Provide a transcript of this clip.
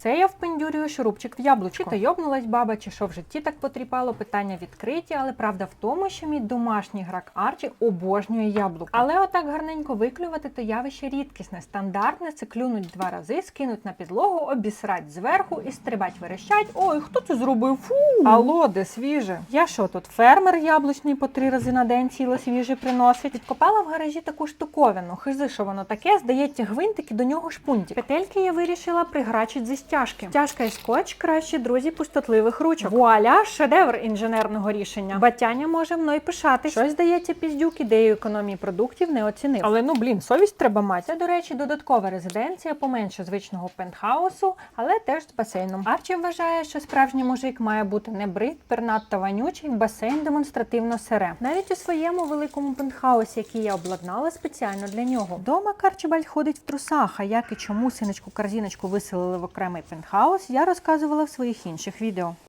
Це я впендюрюю шурупчик в яблучко. Чи то йобнулась баба, чи що в житті так потріпало, питання відкриті, але правда в тому, що мій домашній грак Арчі обожнює яблуко. Але отак гарненько виклювати то явище рідкісне. Стандартне це клюнуть два рази, скинуть на підлогу, обісрать зверху і стрибать верещать. Ой, хто це зробив? Фу! Алло, де свіже? Я що тут фермер яблучний по три рази на день ціле свіже приносить? Відкопала в гаражі таку штуковину. Хизи, що воно таке, здається, гвинтики до нього шпунтик. Петельки я вирішила приграчить зі стяжки. Стяжка і скотч кращі друзі пустотливих ручок. Вуаля, шедевр інженерного рішення. Батяня може мною пишати. Щось здається, піздюк ідею економії продуктів не оцінив. Але ну блін, совість треба мати. Це, до речі, додаткова резиденція поменше звичного пентхаусу, але теж з басейном. Арчі вважає, що справжній мужик має бути не брит, пернат та вонючий, басейн демонстративно сере. Навіть у своєму великому пентхаусі, який я обладнала спеціально для нього. Дома Карчебаль ходить в трусах. А як і чому синочку корзіночку виселили в окремий пентхаус, я розказувала в своїх інших відео.